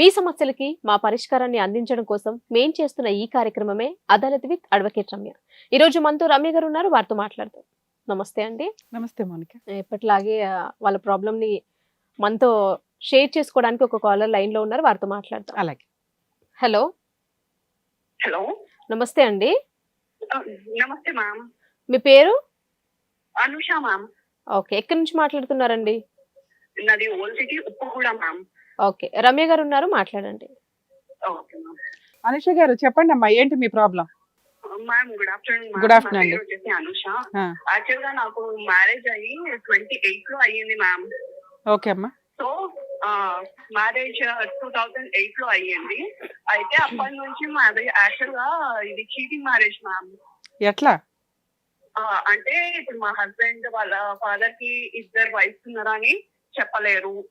మీ సమస్యలకి మా పరిష్కారాన్ని అందించడం కోసం మేం చేస్తున్న ఈ కార్యక్రమమే అదాలత్ విత్ అడ్వకేట్ రమ్య. ఈ రోజు మనతో రమ్య గారు ఉన్నారు వారితో మాట్లాడతాం నమస్తే అండి. నమస్తే మౌనిక. ఎప్పటిలాగే వాళ్ళ ప్రాబ్లమ్ని మనతో షేర్ చేసుకోవడానికి ఒక కాలర్ లైన్లో ఉన్నారు వారితో మాట్లాడతాం అలాగే. హలో. హలో. నమస్తే అండి. నమస్తే మ్యామ్ మీ పేరు? అనుష మ్యామ్ ఓకే ఎక్కడి నుంచి మాట్లాడుతున్నారండి? నాది old city Uppuguda ma'am okay. Ramya garu ఉన్నారు మాట్లాడండి అనుష గారు చెప్పండి అమ్మా ఏంటి మీ ప్రాబ్లం? మ్యామ్ గుడ్ ఆఫ్టర్నూన్ అండి. వచ్చేసి అనుష. ఆ. యాక్చువల్గా నాకు మ్యారేజ్ అయ్యి ట్వంటీ ఎయిట్లో అయ్యింది మ్యామ్. ఓకే అమ్మా. సో మ్యారేజ్ టూ థౌజండ్ ఎయిట్లో అయ్యింది. అయితే అప్పటి నుంచి మాది యాక్చువల్గా ఇది చీటింగ్ మ్యారేజ్ మ్యామ్. ఎట్లా? అంటే ఇప్పుడు మా హస్బెండ్ వాళ్ళ ఫాదర్కి ఇద్దరు వైఫ్స్ ఉన్నారని చెప్పలేరు.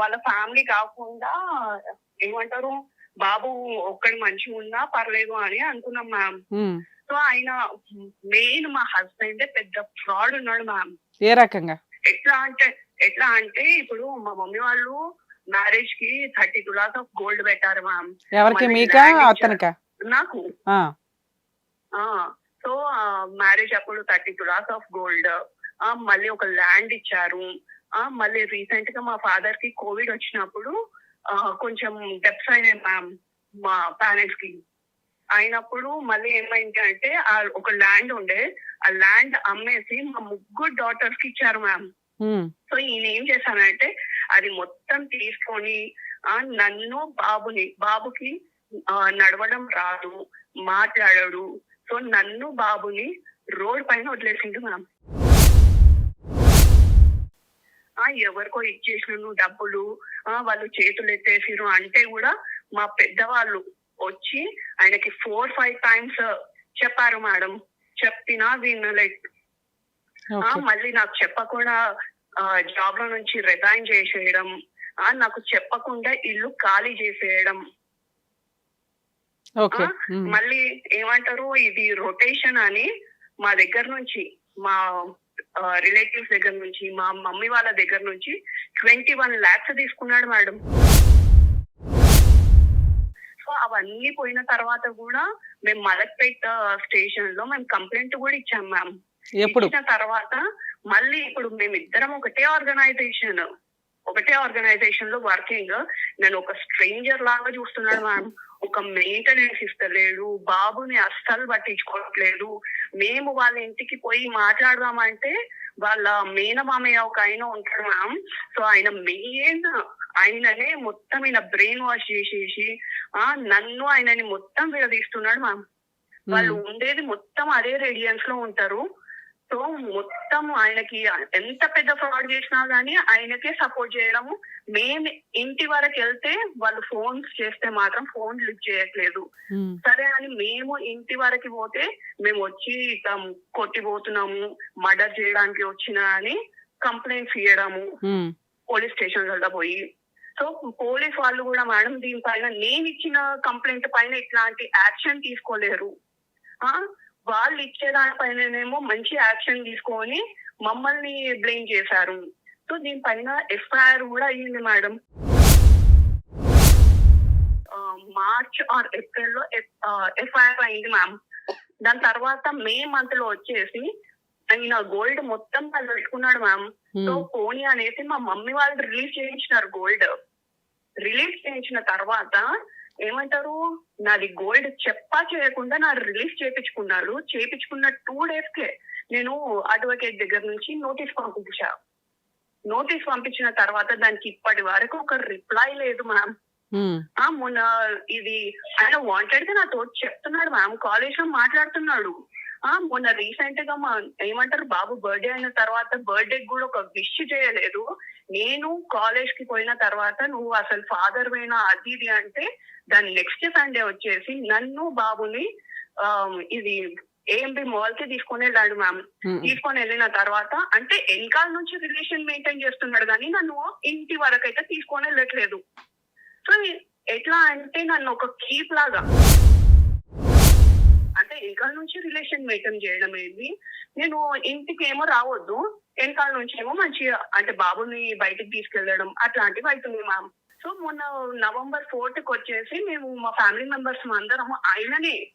వాళ్ళ ఫ్యామిలీ కాకుండా ఏమంటారు బాబు ఒక్కడి మంచిగా ఉన్నా పర్లేదు అని అనుకున్నాం మ్యామ్. సో ఆయన మెయిన్ మా హస్బెండ్ పెద్ద ఫ్రాడ్ ఉన్నాడు మ్యామ్. ఏ రకంగా? ఎట్లా అంటే ఎట్లా అంటే ఇప్పుడు మా మమ్మీ వాళ్ళు మ్యారేజ్కి థర్టీ తులాస్ ఆఫ్ గోల్డ్ పెట్టారు మ్యామ్. ఎవరికి మీకా. అతనికా? నాకు. సో మ్యారేజ్ అప్పుడు థర్టీ తులాస్ ఆఫ్ గోల్డ్. మళ్ళీ ఒక ల్యాండ్ ఇచ్చారు. మళ్ళీ రీసెంట్గా మా ఫాదర్కి కోవిడ్ వచ్చినప్పుడు ఆ, కొంచెం డెప్స్ అయినాయి మ్యామ్ మా పేరెంట్స్కి. అయినప్పుడు మళ్ళీ ఏమైంది అంటే ఆ ఒక ల్యాండ్ ఉండే ఆ ల్యాండ్ అమ్మేసి మా ముగ్గురు డాటర్స్కి ఇచ్చారు మ్యామ్. సో ఈయన ఏం చేశానంటే అది మొత్తం తీసుకొని ఆ నన్ను బాబుని బాబుకి నడవడం రాదు మాట్లాడడు. సో నన్ను బాబుని రోడ్ పైన వదిలేసిండు మ్యామ్ ఆ ఎవరికో ఇచ్చేసిన డబ్బులు ఆ వాళ్ళు చేతులు ఎత్తేసిరు అంటే కూడా మా పెద్దవాళ్ళు వచ్చి ఆయనకి ఫోర్ ఫైవ్ టైమ్స్ చెప్పారు మేడం. చెప్పినా ఓకే. మళ్ళీ నాకు చెప్పకుండా జాబ్లో నుంచి రిజైన్ చేసేయడం నాకు చెప్పకుండా ఇల్లు ఖాళీ చేసేయడం. మళ్ళీ ఏమంటారు ఇది రొటేషన్ అని మా దగ్గర నుంచి మా రిలేటివ్స్ దగ్గర నుంచి మా మమ్మీ వాళ్ళ దగ్గర నుంచి ట్వంటీ వన్ లాక్స్ తీసుకున్నాడు మేడం. సో అవన్నీ పోయిన తర్వాత కూడా మేము మలక్పేట్ స్టేషన్లో మేము కంప్లైంట్ కూడా ఇచ్చాం మ్యామ్ ఇచ్చిన తర్వాత మళ్ళీ ఇప్పుడు మేమిద్దరం ఒకటే ఆర్గనైజేషన్ ఒకటే ఆర్గనైజేషన్లో వర్కింగ్ నేను ఒక స్ట్రేంజర్ లాగా చూస్తున్నాడు మ్యామ్ ఒక మెయింటెనెన్స్ ఇస్తలేడు బాబుని అస్సలు పట్టించుకోవట్లేదు. మేము వాళ్ళ ఇంటికి పోయి మాట్లాడదామంటే వాళ్ళ మేనమామయ్య ఒక ఆయన ఉంటాడు మ్యామ్ సో ఆయన మెయిన్ ఆయననే మొత్తం ఈయన బ్రెయిన్ వాష్ చేసేసి ఆ నన్ను ఆయనని మొత్తం విడదీస్తున్నాడు మ్యామ్ వాళ్ళు ఉమ్. ఉండేది మొత్తం అదే రేడియన్స్లో ఉంటారు. సో మొత్తం ఆయనకి ఎంత పెద్ద ఫ్రాడ్ చేసినా గానీ ఆయనకే సపోర్ట్ చేయడము. మేము ఇంటి వరకు వెళ్తే వాళ్ళు ఫోన్స్ చేస్తే మాత్రం ఫోన్ లిఫ్ట్ చేయట్లేదు. సరే అని మేము ఇంటి వరకు పోతే మేము వచ్చి ఇట్లా కొట్టిపోతున్నాము మర్డర్ చేయడానికి వచ్చిన అని కంప్లైంట్స్ ఇవ్వడము. పోలీస్ స్టేషన్ వల్ల పోయి. సో పోలీస్ వాళ్ళు కూడా మేడం దీనిపైన నేను ఇచ్చిన కంప్లైంట్ పైన ఇట్లాంటి యాక్షన్ తీసుకోలేరు. ఆ? వాళ్ళు ఇచ్చే దానిపైననేమో మంచి యాక్షన్ తీసుకొని మమ్మల్ని బ్లేమ్ చేశారు. సో దీనిపైన ఎఫ్ఐఆర్ కూడా అయ్యింది మేడం. మార్చ్ ఆర్ ఏప్రిల్లో ఎఫ్ఐఆర్ అయింది మ్యామ్. దాని తర్వాత మే మంత్లో వచ్చేసి ఆయన గోల్డ్ మొత్తం వాళ్ళు పెట్టుకున్నాడు మ్యామ్. సో. పోనీ అనేసి మా మమ్మీ వాళ్ళు రిలీజ్ చేయించినారు గోల్డ్. రిలీజ్ చేయించిన తర్వాత ఏమంటారు? నాది గోల్డ్ చెప్పా చేయకుండా నా రిలీజ్ చేపించుకున్నాడు. చేపించుకున్న టూ డేస్ కే నేను అడ్వకేట్ దగ్గర నుంచి నోటీస్ పంపించా. నోటీస్ పంపించిన తర్వాత దానికి ఇప్పటి వరకు ఒక రిప్లై లేదు మ్యామ్. మొన్న ఇది ఆయన వాంటెడ్గా నాతో చెప్తున్నాడు మ్యామ్. కాలేజ్లో మాట్లాడుతున్నాడు. ఆ మొన్న రీసెంట్గా మా ఏమంటారు బాబు బర్త్డే అయిన తర్వాత బర్త్డే కూడా ఒక విష్ చేయలేదు. నేను కాలేజ్కి పోయిన తర్వాత నువ్వు అసలు ఫాదర్ పోయినా అది ఇది అంటే దాని నెక్స్ట్ సండే వచ్చేసి నన్ను బాబుని ఆ, ఇది ఏఎంబి మాల్కి తీసుకొని వెళ్ళాడు మ్యామ్. తీసుకొని వెళ్ళిన తర్వాత అంటే వెనకాల నుంచి రిలేషన్ మెయింటైన్ చేస్తున్నాడు కానీ నన్ను ఇంటి వరకు అయితే తీసుకొని వెళ్ళట్లేదు. సో ఎట్లా అంటే నన్ను ఒక కీప్ లాగా వెనకాల నుంచి రిలేషన్ మెయింటైన్ చేయడం ఏంది? నేను ఇంటికి ఏమో రావద్దు. వెనకాల నుంచి ఏమో మంచిగా అంటే బాబుని బయటికి తీసుకెళ్ళడం అట్లాంటివి అవుతుంది మ్యామ్ సో మొన్న నవంబర్ ఫోర్త్కి వచ్చేసి మేము మా ఫ్యామిలీ మెంబర్స్ అందరం ఆయననే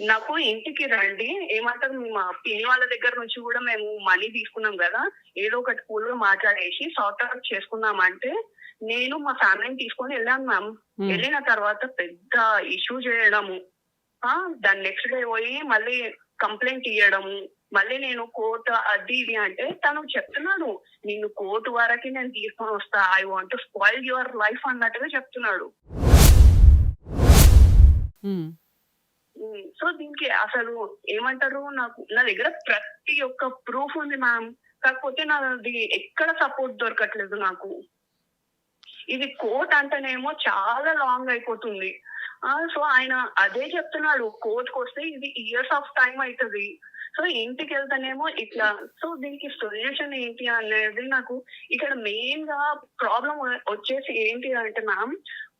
నాకు ఇంటికి రండి. ఏమంటారు మా పిన్ని వాళ్ళ దగ్గర నుంచి కూడా మేము మనీ తీసుకున్నాం కదా. ఏదో ఒకటి కూల్గా మాట్లాడేసి సార్ట్ అవుట్ చేసుకున్నాం అంటే నేను మా ఫ్యామిలీని తీసుకొని వెళ్ళాను మ్యామ్ వెళ్ళిన తర్వాత పెద్ద ఇష్యూ చేయడము. దాని నెక్స్ట్ డే పోయి మళ్ళీ కంప్లైంట్ ఇవ్వడము మళ్ళీ నేను కోర్టు అది ఇది అంటే తను చెప్తున్నాడు నిన్ను కోర్టు వరకు నేను తీసుకొని వస్తా I want spoil your life అన్నట్టుగా చెప్తున్నాడు. సో దీనికి అసలు ఏమంటారు నాకు నా దగ్గర ప్రతి ఒక్క ప్రూఫ్ ఉంది మ్యామ్ కాకపోతే నాది ఎక్కడ సపోర్ట్ దొరకట్లేదు నాకు. ఇది కోర్ట్ అంటేనేమో చాలా లాంగ్ అయిపోతుంది. సో ఆయన అదే చెప్తున్నాడు కోర్టుకు వస్తే ఇది ఇయర్స్ ఆఫ్ టైం అవుతుంది సో ఇంటికి వెళ్తానేమో ఇట్లా సో దీనికి సొల్యూషన్ ఏంటి అనేది నాకు ఇక్కడ మెయిన్గా ప్రాబ్లం వచ్చేసి ఏంటి అంటే మ్యామ్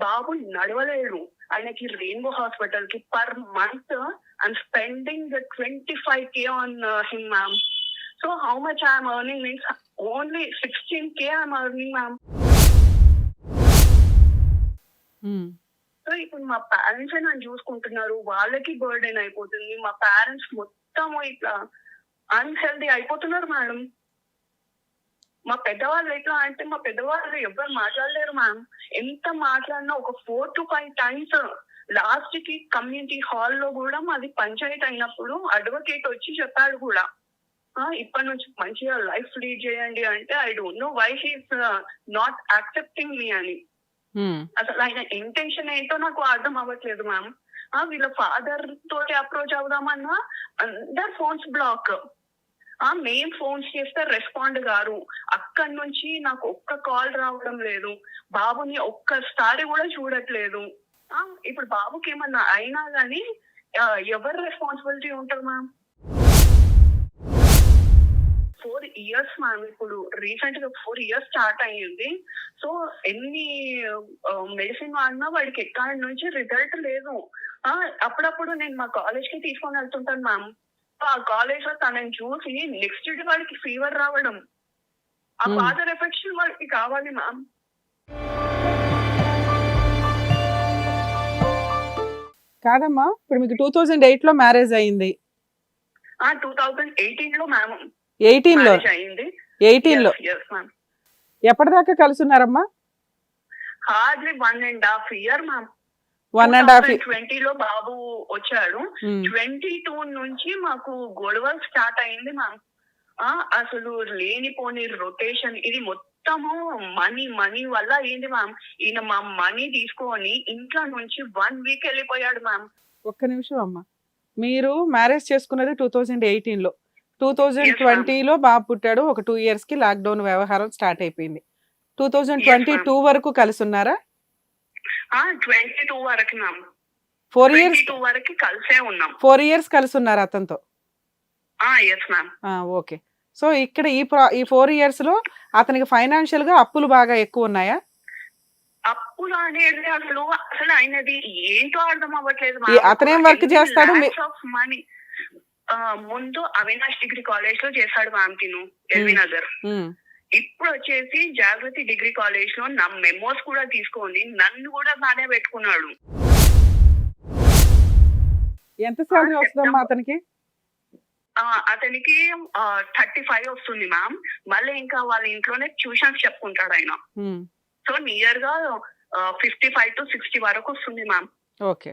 బాబు నడవలేడు ఆయనకి రెయిన్బో హాస్పిటల్కి per month I'm spending twenty five K on him ma'am so how much I'm earning means only sixteen K I'm earning ma'am so ఇప్పుడు మా పేరెంట్స్ నన్ను చూసుకుంటున్నారు. వాళ్ళకి బర్డెన్ అయిపోతుంది. మా పేరెంట్స్ మొత్తం ఇట్లా అన్హెల్దీ అయిపోతున్నారు మేడం మా పెద్దవాళ్ళు ఎట్లా అంటే మా పెద్దవాళ్ళు ఎవ్వరు మాట్లాడలేరు మ్యామ్ ఎంత మాట్లాడినా ఒక ఫోర్ టు ఫైవ్ టైమ్స్ లాస్ట్కి కమ్యూనిటీ హాల్లో కూడా మాది పంచాయత్ అయినప్పుడు అడ్వకేట్ వచ్చి చెప్పాడు కూడా. ఇప్పటి నుంచి మంచిగా లైఫ్ లీడ్ చేయండి అంటే I don't know why he's not accepting me అని. Hmm. అసలు ఆయన ఇంటెన్షన్ ఏంటో నాకు అర్థం అవ్వట్లేదు మ్యామ్ వీళ్ళ ఫాదర్ తోటి అప్రోచ్ అవుదామన్నా అందరు ఫోన్స్ బ్లాక్ ఆ మేం ఫోన్స్ చేస్తే రెస్పాండ్ గారు. అక్కడి నుంచి నాకు ఒక్క కాల్ రావడం లేదు. బాబుని ఒక్కసారి కూడా చూడట్లేదు. ఇప్పుడు బాబుకి ఏమన్నా అయినా గానీ ఎవరు రెస్పాన్సిబిలిటీ ఉంటారు మ్యామ్ ఫోర్ ఇయర్స్ మ్యామ్ ఇప్పుడు రీసెంట్గా ఫోర్ ఇయర్స్ స్టార్ట్ అయ్యింది. సో ఎన్ని మెడిసిన్ వాడినా వాడికి ఎక్కడి నుంచి రిజల్ట్ లేదు. అప్పుడప్పుడు నేను మా కాలేజ్కి తీసుకొని వెళ్తుంటాను మ్యామ్ ఆ కాలేజ్లో తనని చూసి నెక్స్ట్ డే వాడికి ఫీవర్ రావడం. ఆ Hmm. ఫాదర్ ఎఫెక్షన్ వాడికి కావాలి మ్యామ్ కాదమ్మా ఇప్పుడు మీకు టూ థౌజండ్ ఎయిట్లో మ్యారేజ్ అయింది. టూ థౌజండ్ ఎయిటీన్లో మ్యామ్ ఎయిటీన్లో? అయింది. ఎయిటీన్లో? ఎప్పటిదాకా కలుసున్నారమ్మా? Hardly one and half year ma'am one and half twenty లో బాబు వచ్చాడు. ట్వంటీ టూ నుంచి మాకు గొడవలు స్టార్ట్ అయింది మ్యామ్ అసలు లేనిపోని రొటేషన్ ఇది మొత్తము మనీ మనీ వల్ల ఏంది మ్యామ్ ఈయన మా మనీ తీసుకొని ఇంట్లో నుంచి వన్ వీక్ వెళ్ళిపోయాడు మ్యామ్ ఒక్క నిమిషం అమ్మా. మీరు మ్యారేజ్ చేసుకున్నది టూ థౌజండ్ ఎయిటీన్లో. టూ థౌజండ్ ట్వంటీలో బాబు పుట్టాడు. ఒక టూ ఇయర్స్కి లాక్డౌన్ వ్యవహారం స్టార్ట్ అయిపోయింది. టూ థౌజండ్ ట్వంటీ టూ వరకు కలిసి ఉన్నారా ట్వంటీ టూ వరకు ఫోర్ ఇయర్స్ టూ వరకు కలిసే ఉన్నాం. ఫోర్ ఇయర్స్ కలిసి ఉన్నారు అతనితో ఓకే సో ఇక్కడ ఈ ఈ ఫోర్ ఇయర్స్లో అతనికి ఫైనాన్షియల్గా అప్పులు బాగా ఎక్కువ ఉన్నాయా? అప్పులు అనేది అసలు అసలు ఆయనది ఏంటో అర్థం అవ్వట్లేదు అతనేం work చేస్తాడు? మనీ ముందు అవినాష్ డిగ్రీ కాలేజ్లో చేశాడు మ్యామ్ తిను ఎల్వి. నగర్. ఇప్పుడు వచ్చేసి జాగృతి డిగ్రీ కాలేజ్లో నా మెమోస్ కూడా తీసుకొని నన్ను కూడా బాగానే పెట్టుకున్నాడు. ఎంత శాలరీ ఆ, వస్తుందమ్మా. అతనికి? అతనికి థర్టీ ఫైవ్ వస్తుంది మ్యామ్ మళ్ళీ ఇంకా వాళ్ళ ఇంట్లోనే ట్యూషన్స్ చెప్పుకుంటాడు ఆయన. సో నియర్గా ఫిఫ్టీ ఫైవ్ టు సిక్స్టీ వరకు వస్తుంది ma'am okay.